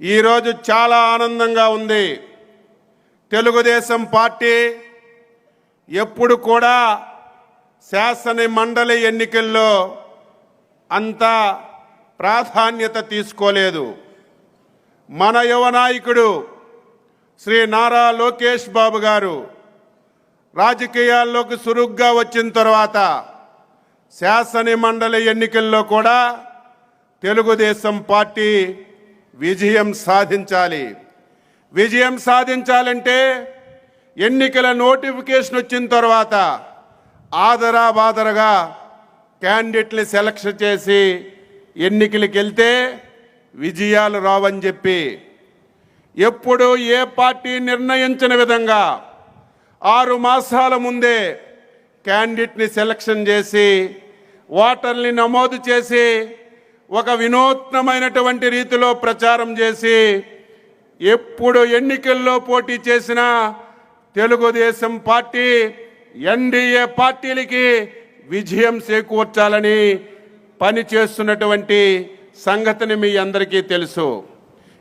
ఈరోజు చాలా ఆనందంగా ఉంది. తెలుగుదేశం పార్టీ ఎప్పుడు కూడా శాసన మండలి ఎన్నికల్లో అంత ప్రాధాన్యత తీసుకోలేదు. మన యువ నాయకుడు శ్రీ నారా లోకేష్ బాబు గారు రాజకీయాల్లోకి సురుగ్గా వచ్చిన తర్వాత శాసన మండలి ఎన్నికల్లో కూడా తెలుగుదేశం పార్టీ విజయం సాధించాలి. విజయం సాధించాలంటే ఎన్నికల నోటిఫికేషన్ వచ్చిన తర్వాత ఆదరా బాదరగా క్యాండిడేట్ని సెలక్షన్ చేసి ఎన్నికలకు వెళ్తే విజయాలు రావని చెప్పి ఎప్పుడు ఏ పార్టీ నిర్ణయించిన విధంగా ఆరు మాసాల ముందే క్యాండిడేట్ని సెలక్షన్ చేసి ఓటర్ని నమోదు చేసి ఒక వినూత్నమైనటువంటి రీతిలో ప్రచారం చేసి ఎప్పుడు ఎన్నికల్లో పోటీ చేసిన తెలుగుదేశం పార్టీ ఎన్డీఏ పార్టీలకి విజయం చేకూర్చాలని పని చేస్తున్నటువంటి సంగతిని మీ అందరికీ తెలుసు.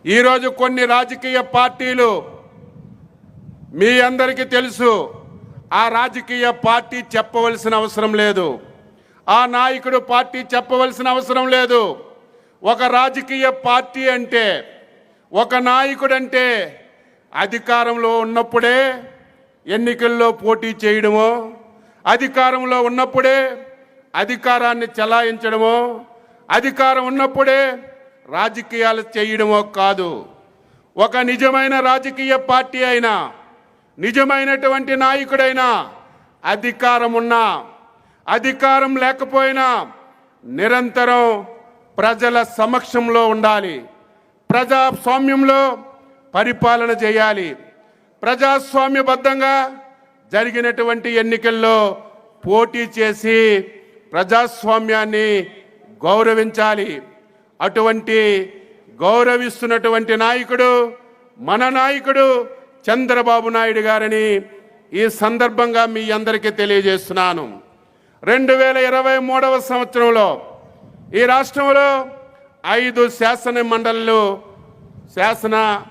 ఈరోజు కొన్ని రాజకీయ పార్టీలు మీ అందరికీ తెలుసు. ఆ రాజకీయ పార్టీ చెప్పవలసిన అవసరం లేదు. ఆ నాయకుడు పార్టీ చెప్పవలసిన అవసరం లేదు. ఒక రాజకీయ పార్టీ అంటే ఒక నాయకుడంటే అధికారంలో ఉన్నప్పుడే ఎన్నికల్లో పోటీ చేయడమో అధికారంలో ఉన్నప్పుడే అధికారాన్ని చెలాయించడమో అధికారం ఉన్నప్పుడే రాజకీయాలు చేయడమో కాదు. ఒక నిజమైన రాజకీయ పార్టీ అయినా నిజమైనటువంటి నాయకుడైనా అధికారం ఉన్నా అధికారం లేకపోయినా నిరంతరం ప్రజల సమక్షంలో ఉండాలి. ప్రజాస్వామ్యంలో పరిపాలన చేయాలి. ప్రజాస్వామ్యబద్ధంగా జరిగినటువంటి ఎన్నికల్లో పోటీ చేసి ప్రజాస్వామ్యాన్ని గౌరవించాలి. అటువంటి గౌరవిస్తున్నటువంటి నాయకుడు మన నాయకుడు చంద్రబాబు నాయుడు గారని ఈ సందర్భంగా మీ అందరికీ తెలియజేస్తున్నాను. రెండు వేల ఇరవై మూడవ సంవత్సరంలో ఈ రాష్ట్రంలో ఐదు శాసన మండళ్ళు శాసన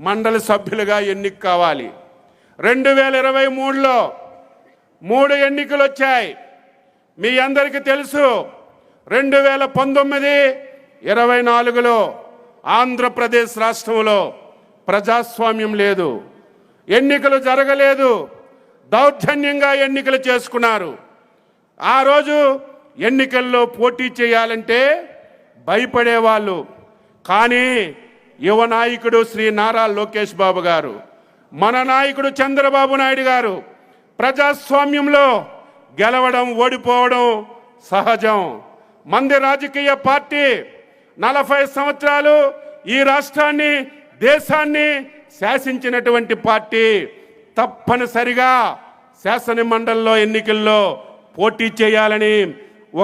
మండలి సభ్యులుగా ఎన్నిక కావాలి. రెండు వేల ఇరవై మూడులో మూడు ఎన్నికలు వచ్చాయి. మీ అందరికీ తెలుసు రెండు వేల పంతొమ్మిది ఇరవై నాలుగులో ఆంధ్రప్రదేశ్ రాష్ట్రంలో ప్రజాస్వామ్యం లేదు. ఎన్నికలు జరగలేదు. దౌర్జన్యంగా ఎన్నికలు చేసుకున్నారు. ఆ రోజు ఎన్నికల్లో పోటీ చేయాలంటే భయపడేవాళ్ళు. కానీ యువ నాయకుడు శ్రీ నారా లోకేష్ బాబు గారు మన నాయకుడు చంద్రబాబు నాయుడు గారు ప్రజాస్వామ్యంలో గెలవడం ఓడిపోవడం సహజం. మంది రాజకీయ పార్టీ నలభై సంవత్సరాలు ఈ రాష్ట్రాన్ని దేశాన్ని శాసించినటువంటి పార్టీ తప్పనిసరిగా శాసన మండలిలో ఎన్నికల్లో పోటీ చేయాలని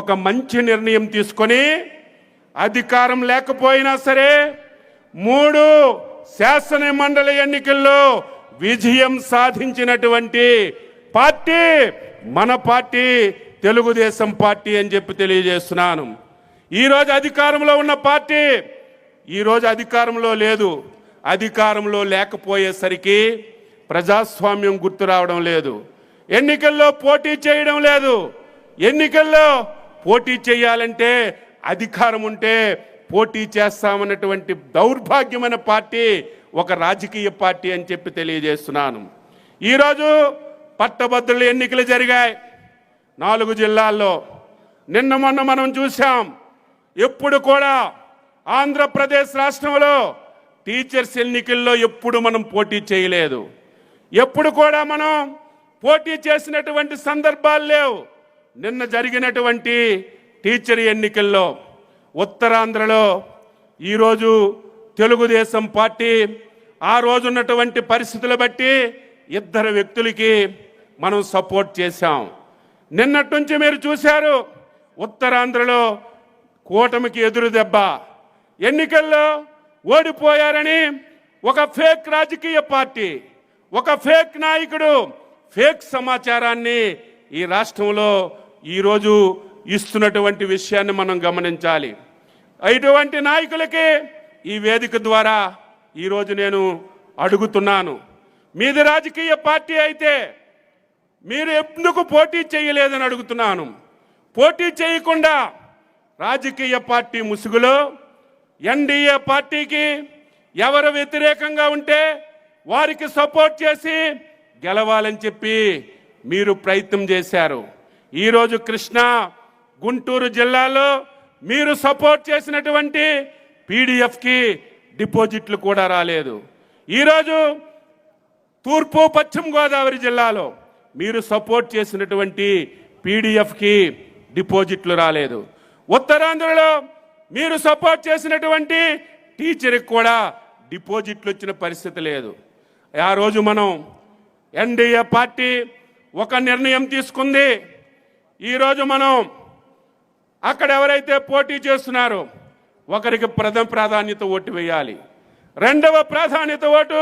ఒక మంచి నిర్ణయం తీసుకొని అధికారం లేకపోయినా సరే మూడు శాసన మండలి ఎన్నికల్లో విజయం సాధించినటువంటి పార్టీ మన పార్టీ తెలుగుదేశం పార్టీ అని చెప్పి తెలియజేస్తున్నాను. ఈరోజు అధికారంలో ఉన్న పార్టీ ఈరోజు అధికారంలో లేదు. అధికారంలో లేకపోయేసరికి ప్రజాస్వామ్యం గుర్తు రావడం లేదు. ఎన్నికల్లో పోటీ చేయడం లేదు. ఎన్నికల్లో పోటీ చేయాలంటే అధికారం ఉంటే పోటీ చేస్తామన్నటువంటి దౌర్భాగ్యమైన పార్టీ ఒక రాజకీయ పార్టీ అని చెప్పి తెలియజేస్తున్నాను. ఈరోజు పట్టభద్రుల ఎన్నికలు జరిగాయి. నాలుగు జిల్లాల్లో నిన్న మొన్న మనం చూసాం ఎప్పుడు కూడా ఆంధ్రప్రదేశ్ రాష్ట్రంలో టీచర్స్ ఎన్నికల్లో ఎప్పుడు మనం పోటీ చేయలేదు. ఎప్పుడు కూడా మనం పోటీ చేసినటువంటి సందర్భాలు లేవు. నిన్న జరిగినటువంటి టీచర్ ఎన్నికల్లో ఉత్తరాంధ్రలో ఈరోజు తెలుగుదేశం పార్టీ ఆ రోజున్నటువంటి పరిస్థితులు బట్టి ఇద్దరు వ్యక్తులకి మనం సపోర్ట్ చేశాం. నిన్నటి నుంచి మీరు చూశారు ఉత్తరాంధ్రలో కూటమికి ఎదురు దెబ్బ. ఎన్నికల్లో ఓడిపోయారని ఒక ఫేక్ రాజకీయ పార్టీ ఒక ఫేక్ నాయకుడు ఫేక్ సమాచారాన్ని ఈ రాష్ట్రంలో ఈరోజు ఇస్తున్నటువంటి విషయాన్ని మనం గమనించాలి. ఇటువంటి నాయకులకి ఈ వేదిక ద్వారా ఈరోజు నేను అడుగుతున్నాను. మీది రాజకీయ పార్టీ అయితే మీరు ఎందుకు పోటీ చేయలేదని అడుగుతున్నాను. పోటీ చేయకుండా రాజకీయ పార్టీ ముసుగులో ఎన్డీఏ పార్టీకి ఎవరు వ్యతిరేకంగా ఉంటే వారికి సపోర్ట్ చేసి గెలవాలని చెప్పి మీరు ప్రయత్నం చేశారు. ఈరోజు కృష్ణా గుంటూరు జిల్లాలో మీరు సపోర్ట్ చేసినటువంటి పీడిఎఫ్కి డిపాజిట్లు కూడా రాలేదు. ఈరోజు తూర్పు పశ్చిమ గోదావరి జిల్లాలో మీరు సపోర్ట్ చేసినటువంటి పీడిఎఫ్కి డిపాజిట్లు రాలేదు. ఉత్తరాంధ్రలో మీరు సపోర్ట్ చేసినటువంటి టీచర్కి కూడా డిపాజిట్లు వచ్చిన పరిస్థితి లేదు. ఆ రోజు మనం ఎన్డీఏ పార్టీ ఒక నిర్ణయం తీసుకుంది. ఈరోజు మనం అక్కడ ఎవరైతే పోటీ చేస్తున్నారో ఒకరికి ప్రథమ ప్రాధాన్యత ఓటు వేయాలి. రెండవ ప్రాధాన్యత ఓటు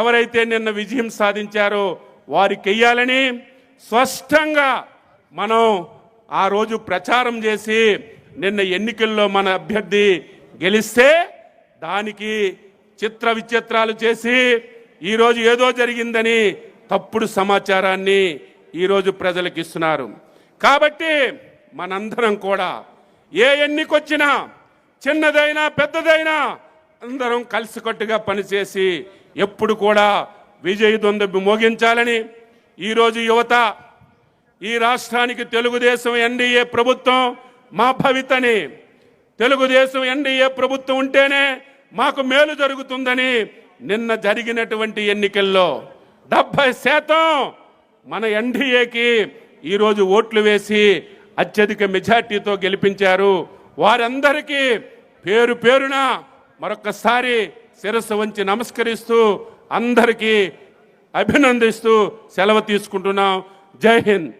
ఎవరైతే నిన్న విజయం సాధించారో వారికి వెయ్యాలని స్పష్టంగా మనం ఆ రోజు ప్రచారం చేసి నిన్న ఎన్నికల్లో మన అభ్యర్థి గెలిస్తే దానికి చిత్ర విచిత్రాలు చేసి ఈరోజు ఏదో జరిగిందని తప్పుడు సమాచారాన్ని ఈరోజు ప్రజలకు ఇస్తున్నారు కాబట్టి మనందరం కూడా ఏ ఎన్నికొచ్చినా చిన్నదైనా పెద్దదైనా అందరం కలిసికట్టుగా పనిచేసి ఎప్పుడు కూడా విజయ దొందబి మోగించాలని ఈరోజు యువత ఈ రాష్ట్రానికి తెలుగుదేశం ఎన్డీఏ ప్రభుత్వం మా భవితని. తెలుగుదేశం ఎన్డీఏ ప్రభుత్వం ఉంటేనే మాకు మేలు జరుగుతుందని నిన్న జరిగినటువంటి ఎన్నికల్లో డెబ్బై శాతం మన ఎన్డీఏకి ఈరోజు ఓట్లు వేసి అత్యధిక మెజార్టీతో గెలిపించారు. వారందరికీ పేరు పేరున మరొకసారి శిరస్సు వంచి నమస్కరిస్తూ అందరికీ అభినందిస్తూ సెలవు తీసుకుంటున్నాం. జై హింద్.